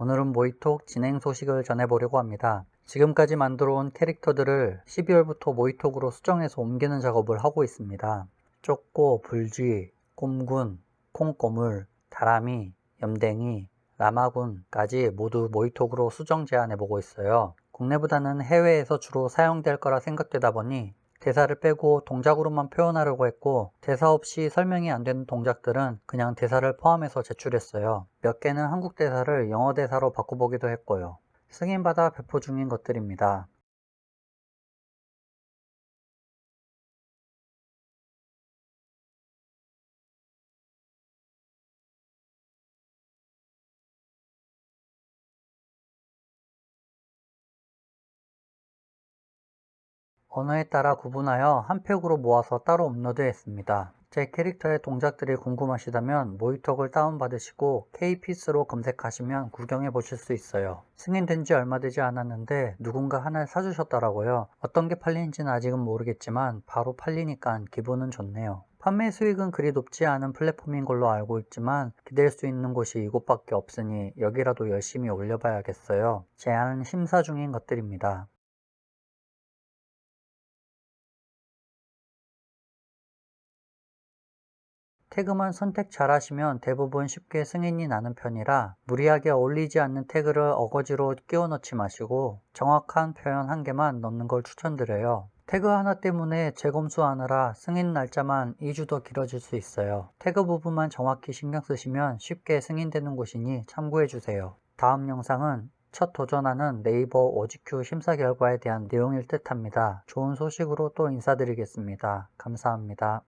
오늘은 모이톡 진행 소식을 전해보려고 합니다. 지금까지 만들어 온 캐릭터들을 12월부터 모이톡으로 수정해서 옮기는 작업을 하고 있습니다. 쪼꼬, 불쥐, 꼼군, 콩꼬물, 다람이, 염댕이, 라마군까지 모두 모이톡으로 수정 제안해보고 있어요. 국내보다는 해외에서 주로 사용될 거라 생각되다 보니 대사를 빼고 동작으로만 표현하려고 했고 대사 없이 설명이 안 되는 동작들은 그냥 대사를 포함해서 제출했어요. 몇 개는 한국 대사를 영어 대사로 바꿔보기도 했고요. 승인받아 배포 중인 것들입니다. 언어에 따라 구분하여 한 팩으로 모아서 따로 업로드했습니다. 제 캐릭터의 동작들이 궁금하시다면 모이톡을 다운받으시고 KPS로 검색하시면 구경해 보실 수 있어요. 승인된 지 얼마 되지 않았는데 누군가 하나를 사주셨더라고요. 어떤 게 팔리는지는 아직은 모르겠지만 바로 팔리니까 기분은 좋네요. 판매 수익은 그리 높지 않은 플랫폼인 걸로 알고 있지만 기댈 수 있는 곳이 이곳밖에 없으니 여기라도 열심히 올려봐야겠어요. 제안은 심사 중인 것들입니다. 태그만 선택 잘 하시면 대부분 쉽게 승인이 나는 편이라 무리하게 어울리지 않는 태그를 어거지로 끼워 넣지 마시고 정확한 표현 한 개만 넣는 걸 추천드려요. 태그 하나 때문에 재검수하느라 승인 날짜만 2주 더 길어질 수 있어요. 태그 부분만 정확히 신경 쓰시면 쉽게 승인되는 곳이니 참고해 주세요. 다음 영상은 첫 도전하는 네이버 오지큐 심사 결과에 대한 내용일 듯 합니다. 좋은 소식으로 또 인사드리겠습니다. 감사합니다.